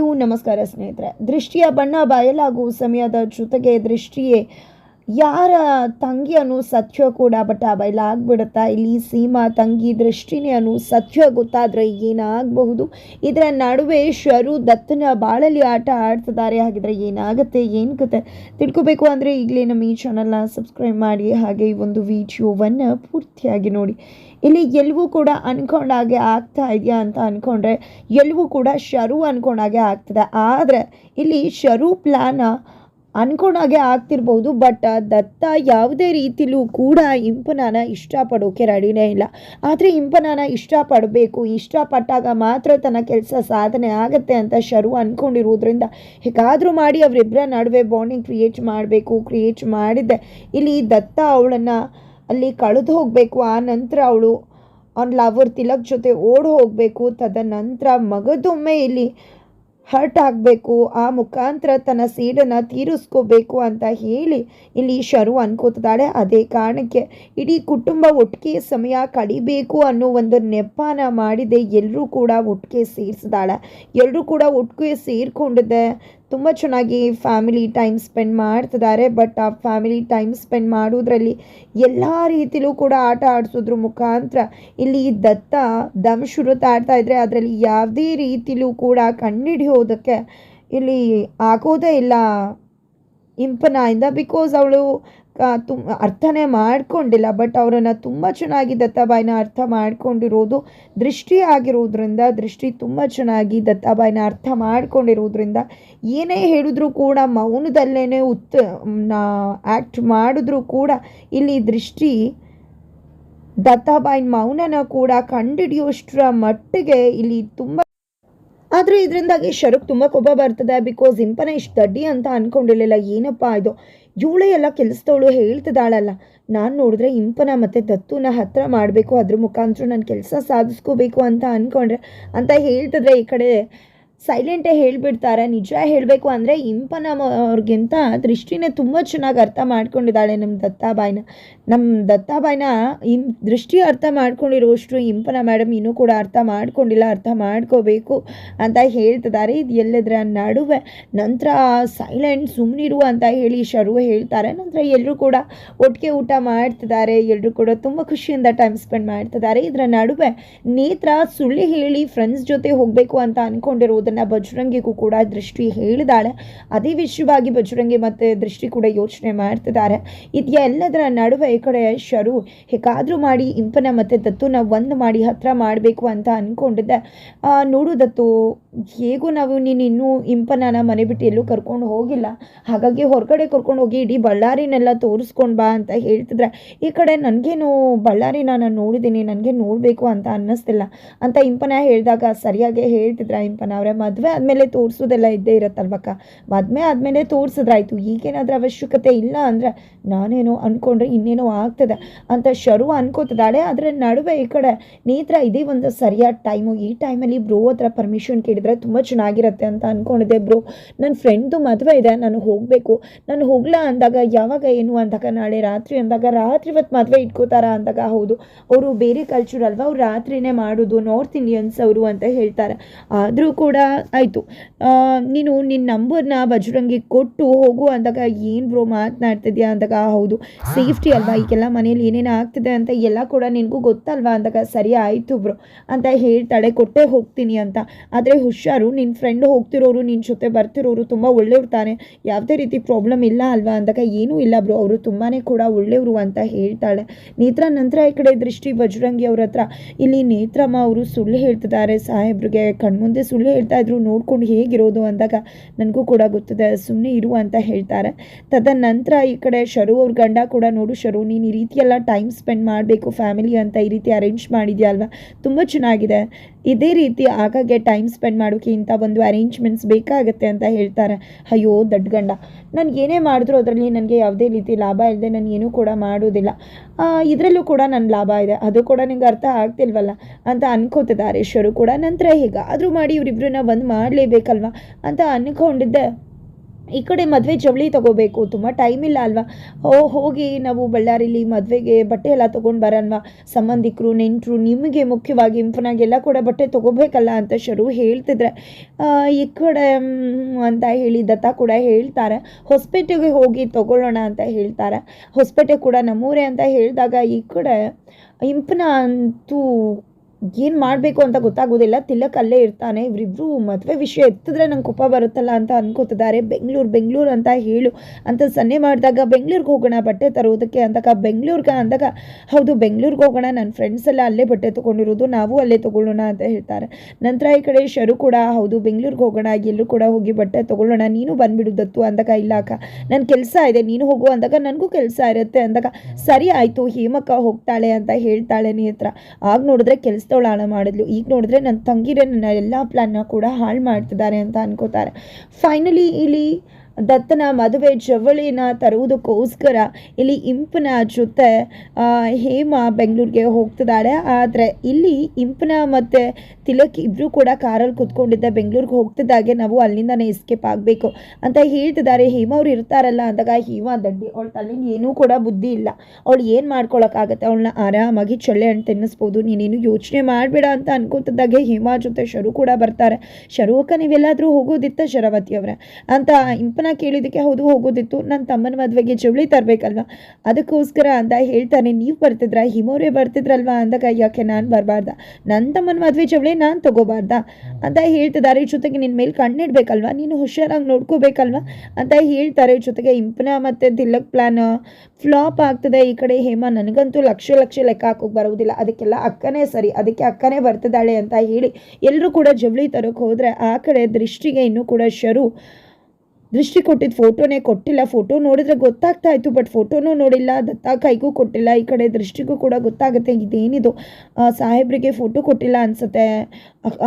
ನಮಸ್ಕಾರ ಸ್ನೇಹಿತರೆ. ದೃಷ್ಟಿಯ ಬಣ್ಣ ಬಯಲಾಗುವ ಸಮಯದ ಜೊತೆಗೆ ದೃಷ್ಟಿಯೇ ಯಾರ ತಂಗಿ ಅನ್ನೋ ಸತ್ಯ ಕೂಡ, ಬಟ್ ಬಯಲಾಗ್ಬಿಡುತ್ತಾ ಇಲ್ಲಿ ಸೀಮಾ ತಂಗಿ ದೃಷ್ಟಿನೇ ಅನು ಸತ್ಯ ಗೊತ್ತಾದರೆ ಏನಾಗಬಹುದು? ಇದರ ನಡುವೆ ಶರು ದತ್ತನ ಬಾಳಲಿ ಆಟ ಆಡ್ತಿದ್ದಾರೆ. ಹಾಗಿದ್ರೆ ಏನಾಗುತ್ತೆ ಏನು ಕತೆ ತಿಳ್ಕೊಬೇಕು ಅಂದರೆ ಈಗಲೇ ನಮ್ಮ ಈ ಚಾನಲ್ನ ಸಬ್ಸ್ಕ್ರೈಬ್ ಮಾಡಿ, ಹಾಗೆ ಈ ಒಂದು ವಿಡಿಯೋವನ್ನು ಪೂರ್ತಿಯಾಗಿ ನೋಡಿ. ಇಲ್ಲಿ ಎಲ್ಲವೂ ಕೂಡ ಅನ್ಕೊಂಡಾಗೆ ಆಗ್ತಾ ಇದೆಯಾ ಅಂತ ಅಂದ್ಕೊಂಡ್ರೆ ಎಲ್ಲವೂ ಕೂಡ ಶರು ಅನ್ಕೊಂಡಾಗೆ ಆಗ್ತದೆ. ಆದರೆ ಇಲ್ಲಿ ಶರು ಪ್ಲ್ಯಾನ ಅನ್ಕೊಂಡಾಗೆ ಆಗ್ತಿರ್ಬೋದು ಬಟ್ ದತ್ತ ಯಾವುದೇ ರೀತಿಲೂ ಕೂಡ ಇಂಪನಾನ ಇಷ್ಟಪಡೋಕೆ ರೆಡಿನೇ ಇಲ್ಲ. ಆದರೆ ಇಂಪನಾನ ಇಷ್ಟಪಡಬೇಕು, ಇಷ್ಟಪಟ್ಟಾಗ ಮಾತ್ರ ತನ್ನ ಕೆಲಸ ಸಾಧನೆ ಆಗುತ್ತೆ ಅಂತ ಶರು ಅಂದ್ಕೊಂಡಿರೋದ್ರಿಂದ ಹೇಗಾದರೂ ಮಾಡಿ ಅವರಿಬ್ಬರ ನಡುವೆ ಬಾಂಡಿಂಗ್ ಕ್ರಿಯೇಟ್ ಮಾಡಬೇಕು ಕ್ರಿಯೇಟ್ ಮಾಡಿದ್ದೆ. ಇಲ್ಲಿ ದತ್ತ ಅವಳನ್ನು ಅಲ್ಲಿ ಕಳೆದು ಹೋಗಬೇಕು. ಆ ನಂತರ ಅವಳು ಅವ್ನ ಲವರ್ ತಿಲಕ್ ಜೊತೆ ಓಡ್ ಹೋಗಬೇಕು. ತದನಂತರ ಮಗದೊಮ್ಮೆ ಇಲ್ಲಿ ಹರ್ಟ್ ಆಗಬೇಕು. ಆ ಮುಖಾಂತರ ತನ್ನ ಸೀಡನ್ನು ತೀರಿಸ್ಕೋಬೇಕು ಅಂತ ಹೇಳಿ ಇಲ್ಲಿ ಶರು ಅನ್ಕೋತಿದ್ದಾಳೆ. ಅದೇ ಕಾರಣಕ್ಕೆ ಇಡೀ ಕುಟುಂಬ ಒಟ್ಟಿಗೆ ಸಮಯ ಕಳಿಬೇಕು ಅನ್ನೋ ಒಂದು ನೆಪನ ಮಾಡಿದೆ. ಎಲ್ಲರೂ ಕೂಡ ಒಟ್ಟಿಗೆ ಸೇರಿಸಿದಾಳೆ ಎಲ್ಲರೂ ಕೂಡ ಒಟ್ಟಿಗೆ ಸೇರಿಕೊಂಡಿದ್ದೆ. ತುಂಬ ಚೆನ್ನಾಗಿ ಫ್ಯಾಮಿಲಿ ಟೈಮ್ ಸ್ಪೆಂಡ್ ಮಾಡ್ತಿದ್ದಾರೆ ಬಟ್ ಆ ಫ್ಯಾಮಿಲಿ ಟೈಮ್ ಸ್ಪೆಂಡ್ ಮಾಡೋದ್ರಲ್ಲಿ ಎಲ್ಲ ರೀತಿಲೂ ಕೂಡ ಆಟ ಆಡಿಸೋದ್ರ ಮುಖಾಂತರ ಇಲ್ಲಿ ದತ್ತ ದಮ್ ಶುರುತ್ ಆಡ್ತಾ ಇದ್ರೆ ಅದರಲ್ಲಿ ಯಾವುದೇ ರೀತಿಲೂ ಕೂಡ ಕಂಡುಹಿಡಿಯೋದಕ್ಕೆ ಇಲ್ಲಿ ಆಗೋದೇ ಇಲ್ಲ. ಇಂಪನಾಯಿಂದ ಬಿಕಾಸ್ ಅವಳು ತುಂಬ ಅರ್ಥನೇ ಮಾಡ್ಕೊಂಡಿಲ್ಲ ಬಟ್ ಅವರನ್ನು ತುಂಬ ಚೆನ್ನಾಗಿ ದತ್ತಾಬಾಯಿನ ಅರ್ಥ ಮಾಡ್ಕೊಂಡಿರೋದು ದೃಷ್ಟಿ ಆಗಿರೋದ್ರಿಂದ, ದೃಷ್ಟಿ ತುಂಬ ಚೆನ್ನಾಗಿ ದತ್ತಾಬಾಯಿನ ಅರ್ಥ ಮಾಡ್ಕೊಂಡಿರೋದ್ರಿಂದ, ಏನೇ ಹೇಳಿದ್ರೂ ಕೂಡ ಮೌನದಲ್ಲೇ ಉತ್ತ ಆ್ಯಕ್ಟ್ ಮಾಡಿದ್ರೂ ಕೂಡ ಇಲ್ಲಿ ದೃಷ್ಟಿ ದತ್ತಾಬಾಯಿನ ಮೌನನ ಕೂಡ ಕಂಡುಹಿಡಿಯೋಷ್ಟರ ಮಟ್ಟಿಗೆ ಇಲ್ಲಿ ತುಂಬ ಆದರೆ ಇದರಿಂದಾಗಿ ಶರಕ್ ತುಂಬ ಕೋಪ ಬರ್ತದೆ ಬಿಕಾಸ್ ಇಂಪನ ಇಷ್ಟು ದಡ್ಡಿ ಅಂತ ಅಂದ್ಕೊಂಡಿರಲಿಲ್ಲ ಏನಪ್ಪ ಇದು? ಇವಳೇ ಎಲ್ಲ ಕೆಲಸದವಳು ಹೇಳ್ತಿದ್ದಾಳಲ್ಲ. ನಾನು ನೋಡಿದ್ರೆ ಇಂಪನ ಮತ್ತು ದತ್ತುನ ಹತ್ರ ಮಾಡಬೇಕು, ಅದ್ರ ಮುಖಾಂತರ ನನ್ನ ಕೆಲಸ ಸಾಧಿಸ್ಕೋಬೇಕು ಅಂತ ಅಂದ್ಕೊಂಡ್ರೆ ಅಂತ ಹೇಳ್ತಿದ್ರೆ ಈ ಕಡೆ ಸೈಲೆಂಟೇ ಹೇಳಿಬಿಡ್ತಾರೆ. ನಿಜ ಹೇಳಬೇಕು ಅಂದರೆ ಇಂಪನ ಅವ್ರಿಗಿಂತ ದೃಷ್ಟಿನೇ ತುಂಬ ಚೆನ್ನಾಗಿ ಅರ್ಥ ಮಾಡ್ಕೊಂಡಿದ್ದಾಳೆ ನಮ್ಮ ದತ್ತಾಬಾಯಿನ. ನಮ್ಮ ದತ್ತಾಬಾಯಿನ ಇನ್ ದೃಷ್ಟಿ ಅರ್ಥ ಮಾಡ್ಕೊಂಡಿರುವಷ್ಟು ಇಂಪನ ಮೇಡಮ್ ಇನ್ನೂ ಕೂಡ ಅರ್ಥ ಮಾಡ್ಕೊಂಡಿಲ್ಲ, ಅರ್ಥ ಮಾಡ್ಕೋಬೇಕು ಅಂತ ಹೇಳ್ತಿದ್ದಾರೆ. ಇದು ಎಲ್ಲದರ ನಡುವೆ. ನಂತರ ಸೈಲೆಂಟ್ ಸುಮ್ಮನಿರು ಅಂತ ಹೇಳಿ ಶರು ಹೇಳ್ತಾರೆ. ನಂತರ ಎಲ್ಲರೂ ಕೂಡ ಒಟ್ಟಿಗೆ ಊಟ ಮಾಡ್ತಿದ್ದಾರೆ. ಎಲ್ಲರೂ ಕೂಡ ತುಂಬ ಖುಷಿಯಿಂದ ಟೈಮ್ ಸ್ಪೆಂಡ್ ಮಾಡ್ತಿದ್ದಾರೆ. ಇದರ ನಡುವೆ ನೇತ್ರ ಸುಳ್ಳು ಹೇಳಿ ಫ್ರೆಂಡ್ಸ್ ಜೊತೆ ಹೋಗಬೇಕು ಅಂತ ಅಂದ್ಕೊಂಡಿರೋದನ್ನು ಬಜರಂಗಿಗೂ ಕೂಡ ದೃಷ್ಟಿ ಹೇಳಿದಾಳೆ. ಅದೇ ವಿಷಯವಾಗಿ ಬಜರಂಗಿ ಮತ್ತು ದೃಷ್ಟಿ ಕೂಡ ಯೋಚನೆ ಮಾಡ್ತಿದ್ದಾರೆ. ಇದೆಲ್ಲದರ ನಡುವೆ ಈ ಕಡೆ ಶರು ಹೇಗಾದರೂ ಮಾಡಿ ಇಂಪನ ಮತ್ತು ದತ್ತುನ ಒಂದು ಮಾಡಿ ಹತ್ರ ಮಾಡಬೇಕು ಅಂತ ಅಂದ್ಕೊಂಡಿದ್ದೆ ನೋಡು ದತ್ತು, ಹೇಗೂ ನಾವು ನೀನು ಇನ್ನೂ ಇಂಪನನ ಮನೆ ಬಿಟ್ಟು ಎಲ್ಲೂ ಕರ್ಕೊಂಡು ಹೋಗಿಲ್ಲ. ಹಾಗಾಗಿ ಹೊರಗಡೆ ಕರ್ಕೊಂಡು ಹೋಗಿ ಇಡೀ ಬಳ್ಳಾರಿನೆಲ್ಲ ತೋರಿಸ್ಕೊಂಡು ಬಾ ಅಂತ ಹೇಳ್ತಿದ್ರೆ, ಈ ಕಡೆ ನನಗೇನು ಬಳ್ಳಾರಿನ ನಾನು ನೋಡಿದ್ದೀನಿ ನನಗೆ ನೋಡಬೇಕು ಅಂತ ಅನ್ನಿಸ್ತಿಲ್ಲ ಅಂತ ಇಂಪನ ಹೇಳಿದಾಗ ಸರಿಯಾಗಿ ಹೇಳ್ತಿದ್ರ ಇಂಪನ ಅವರೇ? ಮದುವೆ ಆದಮೇಲೆ ತೋರಿಸೋದೆಲ್ಲ ಇದ್ದೇ ಇರತ್ತಲ್ವಕ್ಕ ಮದುವೆ ಆದಮೇಲೆ ತೋರಿಸಿದ್ರಾಯ್ತು. ಈಗೇನಾದ್ರೂ ಅವಶ್ಯಕತೆ ಇಲ್ಲ ಅಂದರೆ ನಾನೇನೋ ಅಂದ್ಕೊಂಡ್ರೆ ಇನ್ನೇನೋ ಆಗ್ತದೆ ಅಂತ ಶರು ಅನ್ಕೋತಿದ್ದಾಳೆ. ಅದರ ನಡುವೆ ಈ ಕಡೆ ನೇತ್ರ ಇದೇ ಒಂದು ಸರಿಯಾದ ಟೈಮು ಈ ಟೈಮಲ್ಲಿ ಬ್ರೋ ಹತ್ರ ಪರ್ಮಿಷನ್ ಕೇಳಿದ್ರೆ ತುಂಬ ಚೆನ್ನಾಗಿರುತ್ತೆ ಅಂತ ಅಂದ್ಕೊಂಡಿದ್ದೆ ಬ್ರೋ ನನ್ನ ಫ್ರೆಂಡ್ದು ಮದುವೆ ಇದೆ. ನಾನು ಹೋಗಬೇಕು. ನಾನು ಹೋಗ್ಲಾ ಅಂದಾಗ, ಯಾವಾಗ ಏನು ಅಂದಾಗ, ನಾಳೆ ರಾತ್ರಿ ಅಂದಾಗ, ರಾತ್ರಿ ಇವತ್ತು ಮದುವೆ ಇಟ್ಕೋತಾರ ಅಂದಾಗ, ಹೌದು. ಅವರು ಬೇರೆ ಕಲ್ಚರ್ ಅಲ್ವಾ? ಅವ್ರು ರಾತ್ರಿನೇ ಮಾಡೋದು ನಾರ್ತ್ ಇಂಡಿಯನ್ಸ್ ಅವರು ಅಂತ ಹೇಳ್ತಾರೆ. ಆದರೂ ಕೂಡ ಆಯಿತು. ನೀನು ನಿನ್ನ ನಂಬರ್ನ ಬಜರಂಗಿ ಕೊಟ್ಟು ಹೋಗು ಅಂದಾಗ ಏನು ಬ್ರೋ ಮಾತನಾಡ್ತಿದ್ಯಾ ಅಂದಾಗ, ಹೌದು, ಸೇಫ್ಟಿ ಅಲ್ವಾ? ಈಗೆಲ್ಲ ಮನೇಲಿ ಏನೇನು ಆಗ್ತಿದೆ ಅಂತ ಎಲ್ಲ ಕೂಡ ನಿನಗೂ ಗೊತ್ತಲ್ವಾ ಅಂದಾಗ, ಸರಿ ಆಯಿತು ಬ್ರೋ ಅಂತ ಹೇಳ್ತಾಳೆ ಕೊಟ್ಟೆ ಹೋಗ್ತೀನಿ ಅಂತ. ಆದರೆ ಹುಷಾರು ನಿನ್ನ ಫ್ರೆಂಡ್ ಹೋಗ್ತಿರೋರು ನಿನ್ನ ಜೊತೆ ಬರ್ತಿರೋರು ತುಂಬ ಒಳ್ಳೆಯವ್ರು ತಾನೆ. ಯಾವುದೇ ರೀತಿ ಪ್ರಾಬ್ಲಮ್ ಇಲ್ಲ ಅಲ್ವಾ ಅಂದಾಗ, ಏನೂ ಇಲ್ಲ ಬ್ರೋ. ಅವರು ತುಂಬಾ ಕೂಡ ಒಳ್ಳೆಯವರು ಅಂತ ಹೇಳ್ತಾಳೆ. ನೇತ್ರ ನಂತರ ಈ ಕಡೆ ದೃಷ್ಟಿ ಬಜರಂಗಿ ಅವ್ರ ಹತ್ರ. ಇಲ್ಲಿ ನೇತ್ರಮ್ಮ ಅವರು ಸುಳ್ಳು ಹೇಳ್ತಿದ್ದಾರೆ. ಸಾಹೇಬ್ರಿಗೆ ಕಣ್ಮುಂದೆ ಸುಳ್ಳು ಹೇಳ್ತಾ ಇದ್ರು ನೋಡ್ಕೊಂಡು ಹೇಗಿರೋದು ಅಂದಾಗ ನನಗೂ ಕೂಡ ಗೊತ್ತಿದೆ ಸುಮ್ಮನೆ ಇರು ಅಂತ ಹೇಳ್ತಾರೆ. ತದನಂತರ ಈ ಕಡೆ ಶರು ಅವ್ರ ಗಂಡ ಕೂಡ ನೋಡು ಶರು, ನೀನು ಈ ರೀತಿ ಎಲ್ಲ ಟೈಮ್ ಸ್ಪೆಂಡ್ ಮಾಡಬೇಕು ಫ್ಯಾಮಿಲಿ ಅಂತ ಈ ರೀತಿ ಅರೇಂಜ್ ಮಾಡಿದ್ಯಾ ಅಲ್ವಾ? ತುಂಬ ಚೆನ್ನಾಗಿದೆ. ಇದೇ ರೀತಿ ಆಗಾಗ್ಗೆ ಟೈಮ್ ಸ್ಪೆಂಡ್ ಮಾಡೋಕ್ಕೆ ಇಂಥ ಒಂದು ಅರೇಂಜ್ಮೆಂಟ್ಸ್ ಬೇಕಾಗುತ್ತೆ ಅಂತ ಹೇಳ್ತಾರೆ. ಅಯ್ಯೋ, ದಡ್ಡ ಗಂಡ. ನಾನು ಏನೇ ಮಾಡಿದ್ರು ಅದರಲ್ಲಿ ನನಗೆ ಯಾವುದೇ ರೀತಿ ಲಾಭ ಇಲ್ಲದೆ ನಾನು ಏನೂ ಕೂಡ ಮಾಡೋದಿಲ್ಲ. ಇದರಲ್ಲೂ ಕೂಡ ನನ್ನ ಲಾಭ ಇದೆ. ಅದು ಕೂಡ ನಿಂಗೆ ಅರ್ಥ ಆಗ್ತಿಲ್ವಲ್ಲ? ಅಂತ ಅನ್ಕೋತಿದ್ದಾರೆ ಶರು ಕೂಡ. ನಂತರ ಹೇಗಾದರೂ ಮಾಡಿ ಇವರಿಬ್ಬರನ್ನ ಒಂದು ಮಾಡಲೇಬೇಕಲ್ವ ಅಂತ ಅಂದ್ಕೊಂಡಿದ್ದೆ ಈ ಕಡೆ ಮದುವೆ ಜವಳಿ ತಗೋಬೇಕು, ತುಂಬ ಟೈಮ್ ಇಲ್ಲ ಅಲ್ವಾ? ಓ ಹೋಗಿ ನಾವು ಬಳ್ಳಾರಿಲಿ ಮದುವೆಗೆ ಬಟ್ಟೆ ಎಲ್ಲ ತೊಗೊಂಡು ಬರೋಣವಾ ಸಂಬಂಧಿಕರು, ನೆಂಟರು, ನಿಮಗೆ ಮುಖ್ಯವಾಗಿ ಇಂಪನಾಗೆಲ್ಲ ಕೂಡ ಬಟ್ಟೆ ತೊಗೋಬೇಕಲ್ಲ ಅಂತ ಶರು ಹೇಳ್ತಿದ್ರೆ. ಈ ಕಡೆ ಅಂತ ಹೇಳಿ ದತ್ತ ಕೂಡ ಹೇಳ್ತಾರೆ. ಹೊಸಪೇಟೆಗೆ ಹೋಗಿ ತೊಗೊಳ್ಳೋಣ ಅಂತ ಹೇಳ್ತಾರೆ. ಹೊಸಪೇಟೆ ಕೂಡ ನಮ್ಮೂರೇ ಅಂತ ಹೇಳಿದಾಗ ಈ ಕಡೆ ಇಂಪನ ಅಂತೂ ಏನು ಮಾಡಬೇಕು ಅಂತ ಗೊತ್ತಾಗೋದಿಲ್ಲ. ತಿಲಕ್ ಅಲ್ಲೇ ಇರ್ತಾನೆ. ಇವರಿಬ್ರು ಮದುವೆ ವಿಷಯ ಎತ್ತಿದ್ರೆ ನಂಗೆ ಕೋಪ ಬರುತ್ತಲ್ಲ ಅಂತ ಅನ್ಕೋತಿದ್ದಾರೆ. ಬೆಂಗಳೂರು ಬೆಂಗಳೂರು ಅಂತ ಹೇಳು ಅಂತ ಸನ್ನೆ ಮಾಡಿದಾಗ ಬೆಂಗಳೂರಿಗೆ ಹೋಗೋಣ, ಬಟ್ಟೆ ತರೋದಕ್ಕೆ ಅಂದಾಗ, ಬೆಂಗಳೂರಿಗೆ ಅಂದಾಗ, ಹೌದು, ಬೆಂಗಳೂರಿಗೆ ಹೋಗೋಣ. ನನ್ನ ಫ್ರೆಂಡ್ಸ್ ಎಲ್ಲ ಅಲ್ಲೇ ಬಟ್ಟೆ ತೊಗೊಂಡಿರೋದು, ನಾವು ಅಲ್ಲೇ ತೊಗೊಳ್ಳೋಣ ಅಂತ ಹೇಳ್ತಾರೆ. ನಂತರ ಈ ಕಡೆ ಶರು ಕೂಡ, ಹೌದು, ಬೆಂಗಳೂರಿಗೆ ಹೋಗೋಣ ಎಲ್ಲರೂ ಕೂಡ ಹೋಗಿ ಬಟ್ಟೆ ತೊಗೊಳ್ಳೋಣ. ನೀನು ಬಂದುಬಿಡುದತ್ತು ಅಂದಾಗ, ಇಲ್ಲ ಅಕ್ಕ. ನನ್ನ ಕೆಲಸ ಇದೆ, ನೀನು ಹೋಗು ಅಂದಾಗ ನನಗೂ ಕೆಲಸ ಇರುತ್ತೆ ಅಂದಾಗ, ಸರಿ ಆಯಿತು, ಹೇಮಕ್ಕ ಹೋಗ್ತಾಳೆ ಅಂತ ಹೇಳ್ತಾಳೆ ನೇತ್ರ. ಆಗ ನೋಡಿದ್ರೆ ಕೆಲಸದವಳು ಹಾಳು ಮಾಡಿದ್ಲು. ಈಗ ನೋಡಿದ್ರೆ ನನ್ನ ತಂಗಿರೇ ನನ್ನ ಎಲ್ಲ ಪ್ಲ್ಯಾನ್ನ ಕೂಡ ಹಾಳು ಮಾಡ್ತಿದ್ದಾರೆ ಅಂತ ಅನ್ಕೋತಾರೆ. ಫೈನಲಿ ಇಲ್ಲಿ ದತ್ತನ ಮದುವೆ ಜವಳಿನ ತರುವುದಕ್ಕೋಸ್ಕರ ಇಲ್ಲಿ ಇಂಪನ ಜೊತೆ ಹೇಮ ಬೆಂಗಳೂರಿಗೆ ಹೋಗ್ತಿದ್ದಾಳೆ. ಆದರೆ ಇಲ್ಲಿ ಇಂಪನ ಮತ್ತು ತಿಲಕ್ ಇಬ್ಬರು ಕೂಡ ಕಾರಲ್ಲಿ ಕುತ್ಕೊಂಡಿದ್ದ ಬೆಂಗಳೂರಿಗೆ ಹೋಗ್ತಿದ್ದಾಗೆ ನಾವು ಅಲ್ಲಿಂದನೇ ಎಸ್ಕೇಪ್ ಆಗಬೇಕು ಅಂತ ಹೇಳ್ತಿದ್ದಾರೆ. ಹೇಮ ಅವ್ರು ಇರ್ತಾರಲ್ಲ ಅಂದಾಗ ಹೇಮ ದಡ್ಡಿ ಅವಳ ತಲೆಗೆ ಏನೂ ಕೂಡ ಬುದ್ಧಿ ಇಲ್ಲ. ಅವಳು ಏನು ಮಾಡ್ಕೊಳಕ್ಕಾಗತ್ತೆ? ಅವಳನ್ನ ಆರಾಮಾಗಿ ಚಳ್ಳೆ ಹಣ್ಣು ತಿನ್ನಿಸ್ಬೋದು. ನೀನೇನು ಯೋಚನೆ ಮಾಡಬೇಡ ಅಂತ ಅನ್ಕೋತಿದ್ದಾಗೆ ಹೇಮಾ ಜೊತೆ ಶರು ಕೂಡ ಬರ್ತಾರೆ. ಶರು ಅಕ್ಕ ನೀವೆಲ್ಲಾದರೂ ಹೋಗೋದಿತ್ತ ಶರಾವತಿ ಅವರೇ? ಅಂತ ಇಂಪನ ಕೇಳಿದ್ದಕ್ಕೆ ಹೌದು, ಹೋಗೋದಿತ್ತು. ನನ್ನ ತಮ್ಮನ ಮದುವೆಗೆ ಜವಳಿ ತರಬೇಕಲ್ವ? ಅದಕ್ಕೋಸ್ಕರ ಅಂತ ಹೇಳ್ತಾನೆ, ನೀವು ಬರ್ತಿದ್ರ? ಹಿಮೋರೆ ಬರ್ತಿದ್ರಲ್ವಾ? ಅಂದಾಗ ಯಾಕೆ ನಾನು ಬರಬಾರ್ದ? ನನ್ನ ತಮ್ಮನ ಮದುವೆ ಜವಳಿ ನಾನು ತಗೋಬಾರ್ದ? ಅಂತ ಹೇಳ್ತಿದ್ದಾರೆ. ಜೊತೆಗೆ ನಿನ್ನ ಮೇಲೆ ಕಣ್ಣಿಡ್ಬೇಕಲ್ವಾ? ನೀನು ಹುಷಾರಾಗಿ ನೋಡ್ಕೋಬೇಕಲ್ವಾ? ಅಂತ ಹೇಳ್ತಾರೆ. ಜೊತೆಗೆ ಇಂಪನ ಮತ್ತು ತಿಲಕ್ ಪ್ಲಾನ್ ಫ್ಲಾಪ್ ಆಗ್ತದೆ. ಈ ಕಡೆ ಹೇಮ ನನಗಂತೂ ಲಕ್ಷ ಲಕ್ಷ ಲೆಕ್ಕ ಹಾಕೋಕೆ ಬರುವುದಿಲ್ಲ ಅದಕ್ಕೆಲ್ಲ ಅಕ್ಕನೇ ಸರಿ. ಅದಕ್ಕೆ ಅಕ್ಕನೇ ಬರ್ತಿದ್ದಾಳೆ ಅಂತ ಹೇಳಿ ಎಲ್ಲರೂ ಕೂಡ ಜವಳಿ ತರೋಕೆ ಹೋದರೆ ಆ ಕಡೆ ದೃಷ್ಟಿಗೆ ಇನ್ನೂ ಕೂಡ ಶರು ದೃಷ್ಟಿ ಕೊಟ್ಟಿದ್ದು ಫೋಟೋನೇ ಕೊಟ್ಟಿಲ್ಲ. ಫೋಟೋ ನೋಡಿದ್ರೆ ಗೊತ್ತಾಗ್ತಾ ಇತ್ತು, ಬಟ್ ಫೋಟೋನೂ ನೋಡಿಲ್ಲ. ದತ್ತ ಕೈಗೂ ಕೊಟ್ಟಿಲ್ಲ. ಈ ಕಡೆ ದೃಷ್ಟಿಗೂ ಕೂಡ ಗೊತ್ತಾಗುತ್ತೆ ಇದೇನಿದು. ಸಾಹೇಬ್ರಿಗೆ ಫೋಟೋ ಕೊಟ್ಟಿಲ್ಲ ಅನ್ಸುತ್ತೆ.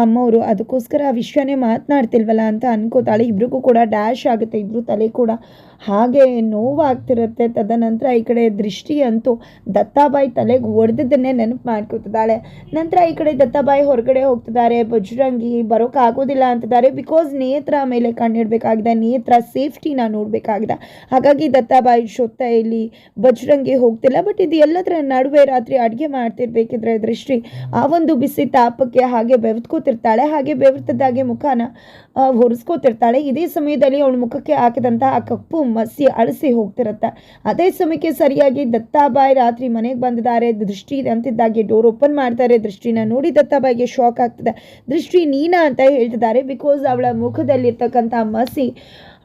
ಅಮ್ಮವರು, ಅದಕ್ಕೋಸ್ಕರ ಆ ವಿಷಯನೇ ಮಾತನಾಡ್ತಿಲ್ವಲ್ಲ ಅಂತ ಅನ್ಕೋತಾಳೆ. ಇಬ್ರಿಗೂ ಕೂಡ ಡ್ಯಾಶ್ ಆಗುತ್ತೆ, ಇಬ್ರು ತಲೆ ಕೂಡ. ಹಾಗೆ ನೋವಾಗ್ತಿರುತ್ತೆ. ತದನಂತರ ಈ ಕಡೆ ದೃಷ್ಟಿ ಅಂತೂ ದತ್ತಾಬಾಯಿ ತಲೆಗೆ ಹೊಡೆದಿದ್ದನ್ನೇ ನೆನಪು ಮಾಡ್ಕೊತಿದ್ದಾಳೆ. ನಂತರ ಈ ಕಡೆ ದತ್ತಾಬಾಯಿ ಹೊರಗಡೆ ಹೋಗ್ತಿದ್ದಾರೆ. ಬಜರಂಗಿ ಬರೋಕ್ಕಾಗೋದಿಲ್ಲ ಅಂತಿದ್ದಾರೆ. ಬಿಕಾಸ್ ನೇತ್ರ ಮೇಲೆ ಕಣ್ಣಿಡಬೇಕಾಗಿದೆ. ನೇತ್ರ ಸೇಫ್ಟಿನ ನೋಡಬೇಕಾಗಿದೆ. ಹಾಗಾಗಿ ದತ್ತಾಬಾಯಿ ಶೊತ್ತ ಇಲ್ಲಿ ಬಜರಂಗಿ ಹೋಗ್ತಿಲ್ಲ. ಬಟ್ ಇದು ಎಲ್ಲದರ ನಡುವೆ ರಾತ್ರಿ ಅಡುಗೆ ಮಾಡ್ತಿರ್ಬೇಕಿದ್ರೆ ದೃಷ್ಟಿ, ಆ ಒಂದು ಬಿಸಿ ತಾಪಕ್ಕೆ ಹಾಗೆ ಬೆವತ್ಕೋತಿರ್ತಾಳೆ. ಹಾಗೆ ಬೆವರ್ತದಾಗೆ ಮುಖನ ಹೊರಿಸ್ಕೋತಿರ್ತಾಳೆ ಇದೇ ಸಮಯದಲ್ಲಿ ಅವಳ ಮುಖಕ್ಕೆ ಹಾಕಿದಂತಹ ಆ ಕಪ್ಪು ಮಸಿ ಅಳಿಸಿ ಹೋಗ್ತಿರುತ್ತೆ. ಅದೇ ಸಮಯಕ್ಕೆ ಸರಿಯಾಗಿ ದತ್ತಾಬಾಯಿ ರಾತ್ರಿ ಮನೆಗೆ ಬಂದಿದ್ದಾರೆ. ದೃಷ್ಟಿ ಅಂತಿದ್ದಾಗೆ ಡೋರ್ ಓಪನ್ ಮಾಡ್ತಾರೆ. ದೃಷ್ಟಿನ ನೋಡಿ ದತ್ತಾಬಾಯಿಗೆ ಶಾಕ್ ಆಗ್ತದೆ. ದೃಷ್ಟಿ ನೀನಾ ಅಂತ ಹೇಳ್ತಿದ್ದಾರೆ. ಬಿಕಾಸ್ ಅವಳ ಮುಖದಲ್ಲಿರ್ತಕ್ಕಂಥ ಮಸಿ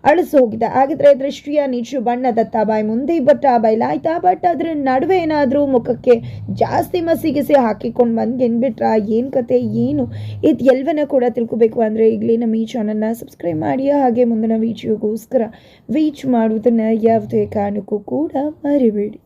ಅಳಿಸಿ ಹೋಗಿದೆ ಹಾಗಿದ್ರೆ ದೃಷ್ಟಿಯ ನಿಜ ಬಣ್ಣ ಬಾಯಿ ಮುಂದೆ ಬಟ್ಟ ಆಯ್ತಾ? ಬಟ್ ಅದ್ರ ನಡುವೆ ಏನಾದರೂ ಮುಖಕ್ಕೆ ಜಾಸ್ತಿ ಮಸಿಗಿಸಿ ಹಾಕಿಕೊಂಡು ಬಂದು ಗೆನ್ಬಿಟ್ರ ಏನು ಕತೆ, ಏನು? ಇದು ಎಲ್ಲವನ್ನ ಕೂಡ ತಿಳ್ಕೊಬೇಕು ಅಂದರೆ ಈಗಲೇ ನಮ್ಮ ಈ ಚಾನಲ್ನ ಸಬ್ಸ್ಕ್ರೈಬ್ ಮಾಡಿ. ಹಾಗೆ ಮುಂದಿನ ವೀಡಿಯೋಗೋಸ್ಕರ ವೀಚ್ ಮಾಡುವುದನ್ನು ಯಾವುದೇ ಕಾರಣಕ್ಕೂ ಕೂಡ ಮರಿಬೇಡಿ.